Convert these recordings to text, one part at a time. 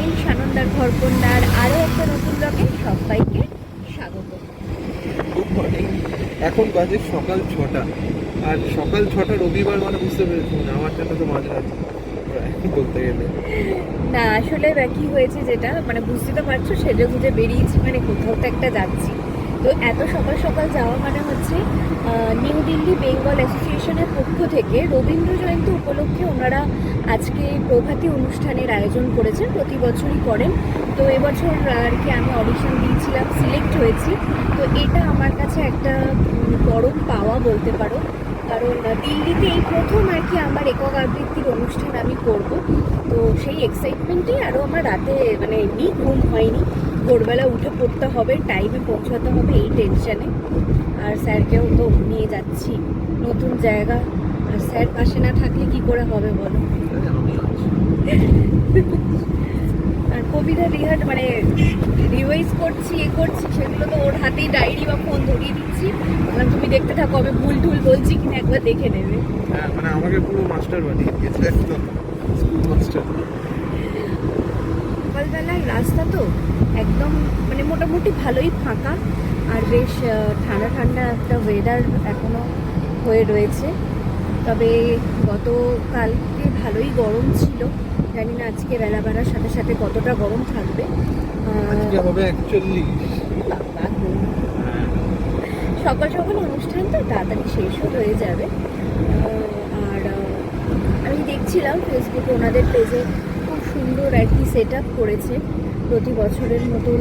Channel সানন্দার ঘরকন্যার আরও একটা নতুন ব্লগে সবাইকে স্বাগত। এখন বাজে সকাল ছটা। আর সকাল ছটা রবিবার মানে বুঝতে পেরেছি মানে আমার জন্য তো মাঝে আছে বলতে গেলে। না আসলে কি হয়েছে যেটা মানে বুঝতে তো পারছ সেজে গুজে বেরিয়েছি মানে কোথাও তো একটা যাচ্ছি। তো এত সকাল সকাল যাওয়া মানে হচ্ছে নিউ দিল্লি বেঙ্গল অ্যাসোসিয়েশনের পক্ষ থেকে রবীন্দ্র জয়ন্তী উপলক্ষে ওনারা আজকে প্রভাতী অনুষ্ঠানের আয়োজন করেছেন, প্রতি বছরই করেন। তো এবছর আর কি আমি অডিশন দিয়েছিলাম সিলেক্ট হয়েছি। তো এটা আমার কাছে একটা বড় পাওয়া বলতে পারো। কারণ দিল্লিতে এই প্রথম আর কি আমার একক আবৃত্তির অনুষ্ঠান আমি করব। তো সেই এক্সাইটমেন্টেই আরও আমার রাতে মানে এমনি ঘুম হয়নি। ভোরবেলা উঠে পড়তে হবে টাইমে পৌঁছাতে হবে, এই টেনশানে আর স্যারকেও তো নিয়ে যাচ্ছি। নতুন জায়গা আর স্যার পাশে না থাকলে কি করে হবে বলো? আর কবিতা রিহার্ট মানে রিভাইজ করছি এ করছি সেগুলো তো ওর হাতেই ডায়েরি বা ফোন ধরিয়ে দিচ্ছি। বললাম তুমি দেখতে থাকো আমি ভুল টুল বলছি কিনা একবার দেখে নেবে। হ্যাঁ মানে আমাকে পুরো মাস্টার বানিয়ে দিয়েছে একদম। স্কুল মাস্টার সকালবেলার রাস্তা তো একদম মানে মোটামুটি ভালোই ফাঁকা আর বেশ ঠান্ডা ঠান্ডা একটা ওয়েদার এখনও হয়ে রয়েছে। তবে গতকালকে ভালোই গরম ছিল। জানি না আজকে বেলা বাড়ার সাথে সাথে কতটা গরম থাকবে। হবে। সকাল সকাল অনুষ্ঠান তো তাড়াতাড়ি শেষও হয়ে যাবে। আর আমি দেখছিলাম ফেসবুকে ওনাদের পেজে খুব সুন্দর আর কি সেট আপ করেছে। প্রতি বছরের মতন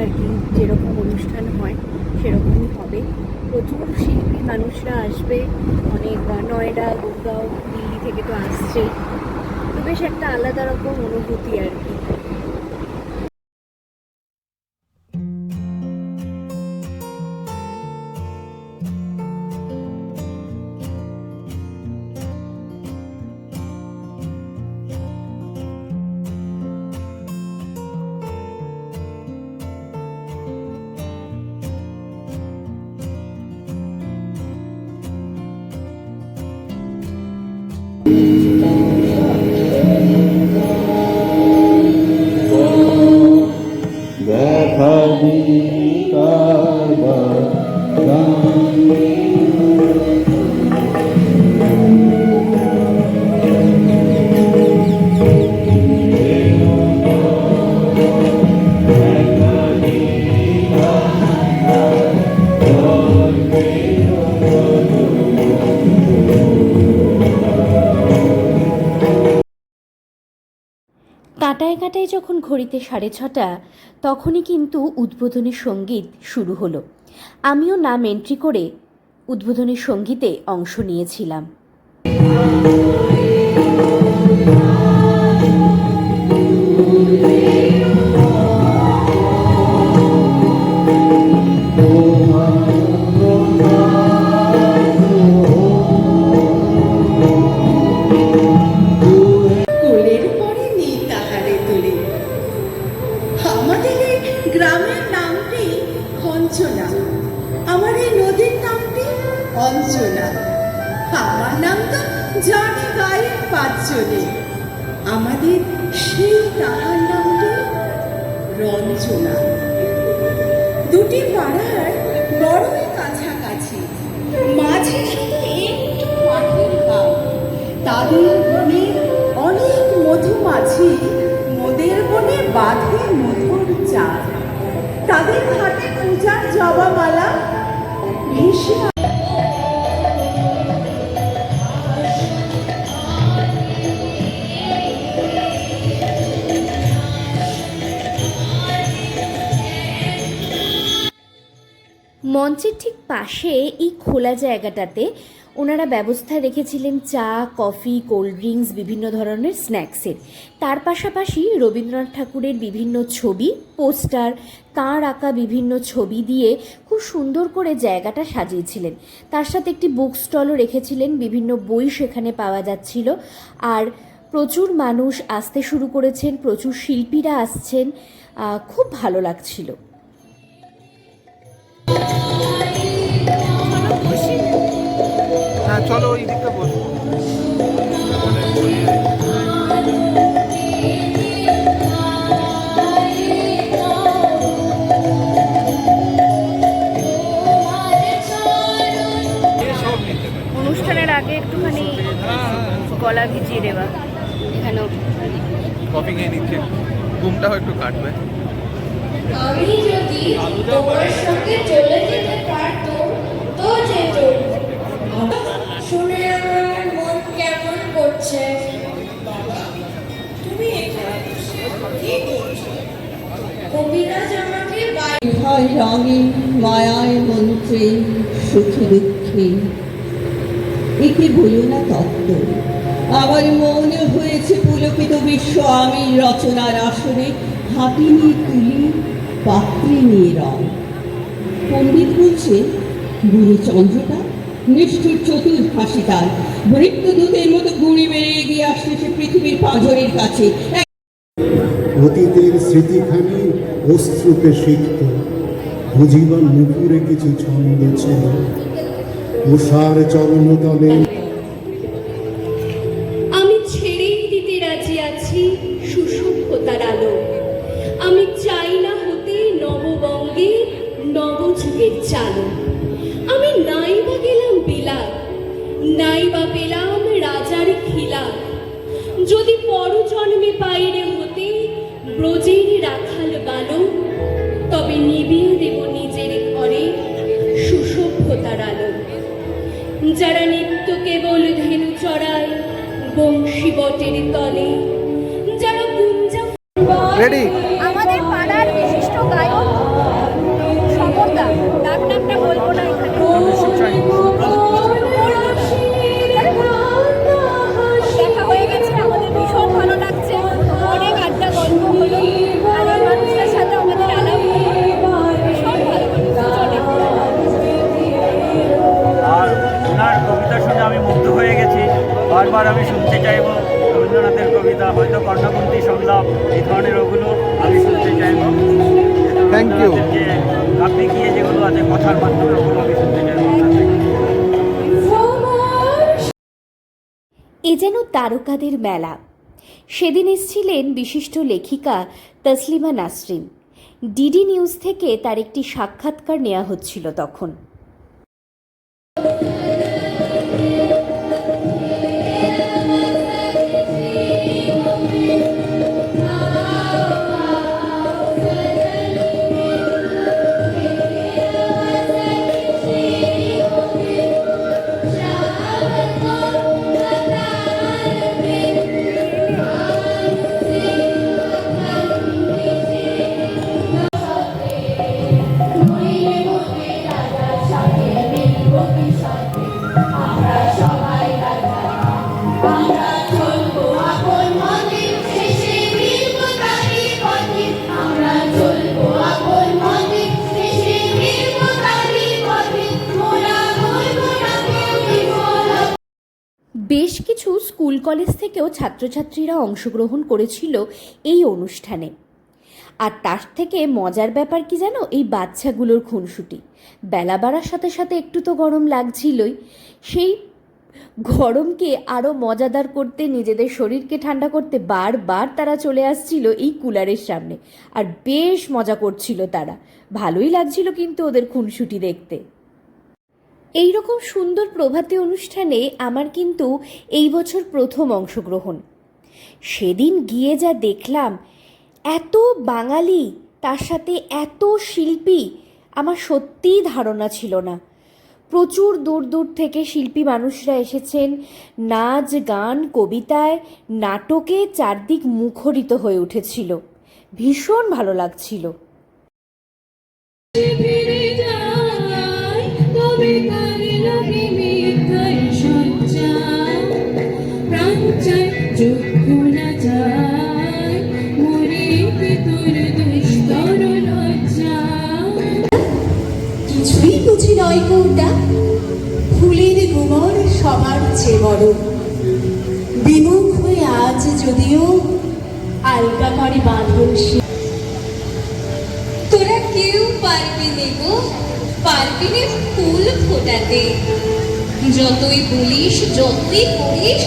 আর কি যেরকম অনুষ্ঠান হয়। সেরকমই হবে। প্রচুর শিল্পী মানুষরা আসবে। অনেক নয়ডা, গুরগাঁও, দিল্লি থেকে তো আসছেই। তো বেশ একটা আলাদা রকম অনুভূতি আর কি। যখন ঘড়িতে সাড়ে ছটা, তখনই কিন্তু উদ্বোধনী সংগীত শুরু হলো। আমিও নাম এন্ট্রি করে উদ্বোধনী সঙ্গীতে অংশ নিয়েছিলাম। কোলের অঞ্চনা। আমার এই নদীর নামটি অঞ্চনা। আমার নাম তো জানে গায়ে পাঁচজনে। আমাদের সেই তাহার নামটি রঞ্জনা। দুটি পাড়ার বড়ই কাছাকাছি, মাঝে শুধু একটু মাটির গাও তাদের বনে অনেক মধুমাছি, মোদের বনে বাঁধে মধুর চাল। তাদের হাতে পূজার জবামালা ভেসে মঞ্চের ঠিক পাশে এই খোলা জায়গাটাতে ওনারা ব্যবস্থা রেখেছিলেন চা, কফি, কোল্ড ড্রিঙ্কস, বিভিন্ন ধরনের স্ন্যাক্সের তার পাশাপাশি রবীন্দ্রনাথ ঠাকুরের বিভিন্ন ছবি, পোস্টার, তাঁর আঁকা বিভিন্ন ছবি দিয়ে খুব সুন্দর করে জায়গাটা সাজিয়েছিলেন। তার সাথে একটি বুক স্টলও রেখেছিলেন, বিভিন্ন বই সেখানে পাওয়া যাচ্ছিল। আর প্রচুর মানুষ আসতে শুরু করেছেন, প্রচুর শিল্পীরা আসছেন খুব ভালো লাগছিল। হ্যাঁ চলো ওই দিকটা বসবো অনুষ্ঠানের আগে একটুখানি গলা ভিজিয়ে দেওয়া। এখানেও কপি খেয়ে নিচ্ছে। ঘুমটাও একটু কাটবে। আমি যদি তোমার সঙ্গে চলে যেতে পারতাম তো যেত। শুনে আমার মন কেমন করছে? তুমি কবিরাজ আমাকে হয় রঙে মায়ায় মন্ত্রে, সুখে দুঃখে। একে বলো না তত্ত্ব। আমার মনে হয়েছে পুলকিত বিশ্ব আমি রচনার আসরে হাতি নিয়ে তুলি পাত্রে নিয়ে রং পণ্ডিত বলছে, বুড়ি চন্দ্রটা নিষ্ঠুর চতুর হাসি তার বৃত্তদূতের মতো গুণে বেড়ে এগিয়ে আসছে সে পৃথিবীর পাঁজরের কাছে। অতীতের স্মৃতিখানি অশ্রুতে সিক্ত। বুঝিবার মুখুরে কিছু ছন্দ ছিল। উষার চরণতলে বালক তবে নিবিয়ে দেব নিজের ঘরে সুসভ্যতার আলো। যারা নিত্য কেবল ধেনু চড়ায় বংশী বটের তলে এ যেন তারকাদের মেলা। সেদিন এসছিলেন বিশিষ্ট লেখিকা তসলিমা নাসরিন। ডিডি নিউজ থেকে তার একটি সাক্ষাৎকার নেওয়া হচ্ছিল তখন। স্কুল কলেজ থেকেও ছাত্রছাত্রীরা অংশগ্রহণ করেছিল এই অনুষ্ঠানে। আর তার থেকে মজার ব্যাপার কি জানো? এই বাচ্চাগুলোর খুনসুটি। বেলা বাড়ার সাথে সাথে একটু তো গরম লাগছিলই। সেই গরমকে আরও মজাদার করতে, নিজেদের শরীরকে ঠান্ডা করতে বারবার তারা চলে আসছিল এই কুলারের সামনে। আর বেশ মজা করছিল তারা। ভালোই লাগছিল কিন্তু ওদের খুনসুটি দেখতে। এই রকম সুন্দর প্রভাতী অনুষ্ঠানে আমার কিন্তু এই বছর প্রথম অংশগ্রহণ। সেদিন গিয়ে যা দেখলাম, এত বাঙালি, তার সাথে এত শিল্পী, আমার সত্যিই ধারণা ছিল না। প্রচুর দূর দূর থেকে শিল্পী মানুষরা এসেছেন, নাচ, গান, কবিতায়, নাটকে চারদিক মুখরিত হয়ে উঠেছিল। ভীষণ ভালো লাগছিল। কিছুই বুঝি নয় কোনটা ফুলের গুমর সবার চেয়ে বড়। বিমুখ হয়ে আজ যদিও আলগা করে বাঁধন তোরা কেউ পারবি নে গো? পারবি নে ফুল ফোটাতে। যতই বলিস, যতই করিস,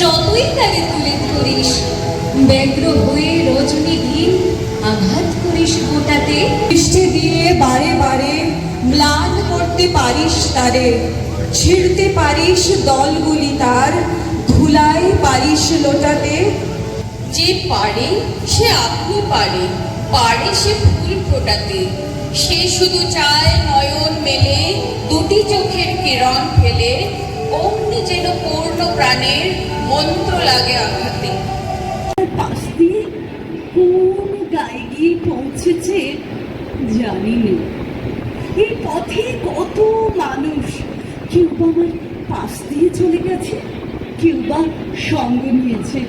যতই তারে তুলে ধরিস, ব্যগ্র হয়ে রজনী দিন আঘাত করিস গোটাতে। বৃষ্টি দিয়ে বারে বারে ম্লান করতে পারিস তারে, ছিঁড়তে পারিস দলগুলি তার ধুলো ধুলাই পারিস লোটাতে। যে পারে সে আপনি পারে পারে সে ফুল ফোটাতে। সে শুধু চায় নয়ন মেলে, দুটি চোখের কিরণ ফেলে, অমনি যেন পূর্ণ প্রাণের মন্ত্র লাগে আঘাতে। পাশ কোন গায়ে পৌঁছেছে জানি না। এই পথে কত মানুষ? কেউ বা আমার পাশ দিয়ে চলে গেছে, কেউ বা সঙ্গ নিয়েছে।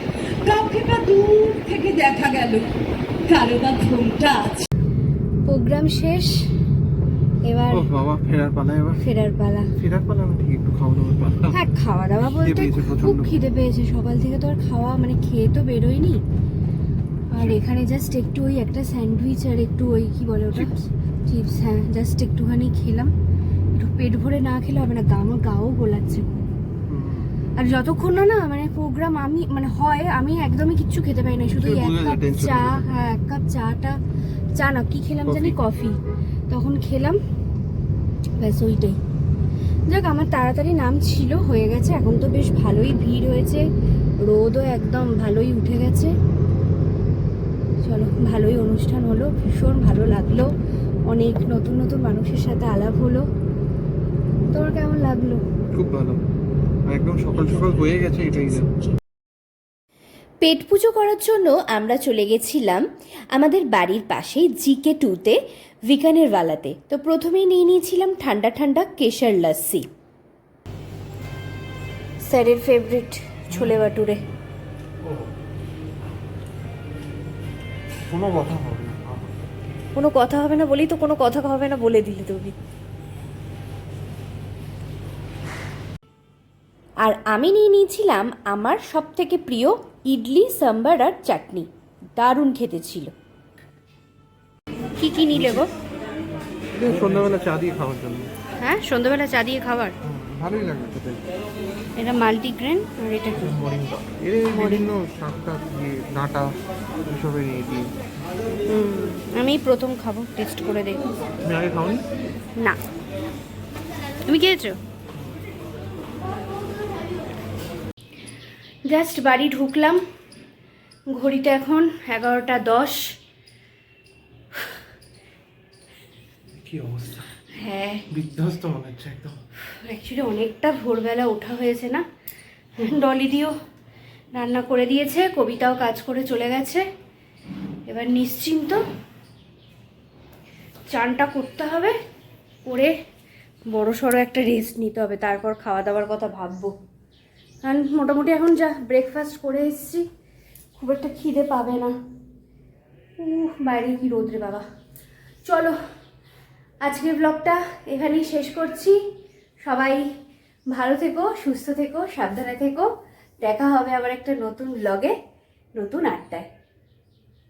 কাউকে বা দূর থেকে দেখা গেল, কারও বা ঘোমটা আছে। প্রোগ্রাম শেষ। এবার ও বাবা ফেরার পালা এবার? ফেরার পালা। ফেরার পালা না ঠিক একটু খাওয়া দাওয়ার পালা। হ্যাঁ খাওয়া দাওয়া বলতে খুব খিদে পেয়েছে। সকাল থেকে তো আর খাওয়া মানে খেয়ে তো বেরোয়নি। আর এখানে জাস্ট একটু ওই একটা স্যান্ডউইচ আর একটু ওই কি বলে ওটা? চিপস। হ্যাঁ জাস্ট একটুখানি খেলাম। একটু পেট ভরে না খেলে হবে না গা আমার গাও গোলাচ্ছে আর যতক্ষণ না না মানে প্রোগ্রাম আমি মানে হয় আমি একদমই কিচ্ছু খেতে পারি না। শুধু এক কাপ চা হ্যাঁ এক কাপ চাটা চা না কি খেলাম জানি? কফি। তখন খেলাম ব্যাস ওইটাই। যাক আমার তাড়াতাড়ি নাম ছিল হয়ে গেছে। এখন তো বেশ ভালোই ভিড় হয়েছে রোদও একদম ভালোই উঠে গেছে। চলো ভালোই অনুষ্ঠান হলো ভীষণ ভালো লাগল। অনেক নতুন নতুন মানুষের সাথে আলাপ হলো। তোর কেমন লাগল? খুব ভালো। একদম সকাল সকাল হয়ে গেছে এটাই পেট পুজো করার জন্য আমরা চলে গেছিলাম আমাদের বাড়ির পাশেই জিকে টুতে ভিকানের ওয়ালাতে। তো প্রথমেই নিয়ে নিয়েছিলাম ঠান্ডা ঠান্ডা কেশর লস্যি স্যারের ফেভারিট ছোলে বাটুরে কোনো কথা হবে না। কোনো কথা হবে না বলেই তো কোনো কথা হবে না বলে দিলি তুমি। আর আমি নিয়ে নিয়েছিলাম আমার সব থেকে প্রিয় ইডলি সাম্বার আর চাটনি। দারুণ খেতে ছিল। কি কি নিলে গো? সন্ধ্যাবেলা চা দিয়ে খাওয়ার জন্য। হ্যাঁ সন্ধ্যাবেলা চা দিয়ে খাবার ভালোই লাগবে খেতে। এটা মাল্টিগ্রেন আর এটা কি? মরিঙ্গা এর বিভিন্ন শাক টাক দিয়ে ডাঁটা এসবের ইয়ে দিয়ে। হুম, আমি প্রথম খাব টেস্ট করে তুমি আগে খাওনি? না। তুমি খেয়েছো? জাস্ট বাড়ি ঢুকলাম। ঘড়িতে এখন এগারোটা দশ। কি অবস্থা? হ্যাঁ। বিধ্বস্ত মনে হচ্ছে একদম। অ্যাকচুয়ালি অনেকটা ভোরবেলা ওঠা হয়েছে না? ডলিদিও রান্না করে দিয়েছে কবিতাও কাজ করে চলে গেছে। এবার নিশ্চিন্ত চানটা করতে হবে করে বড় সড়ো একটা রেস্ট নিতে হবে তারপর খাওয়া দাওয়ার কথা ভাববো। কারণ মোটামুটি এখন যা ব্রেকফাস্ট করে এসেছি, খুব একটা খিদে পাবে না। উহ, বাইরে কি রোদ্রে বাবা। চলো, আজকের ব্লগটা এখানেই শেষ করছি। সবাই ভালো থেকো, সুস্থ থেকো, সাবধানে থেকো। দেখা হবে আবার একটা নতুন ব্লগে নতুন আড্ডায়।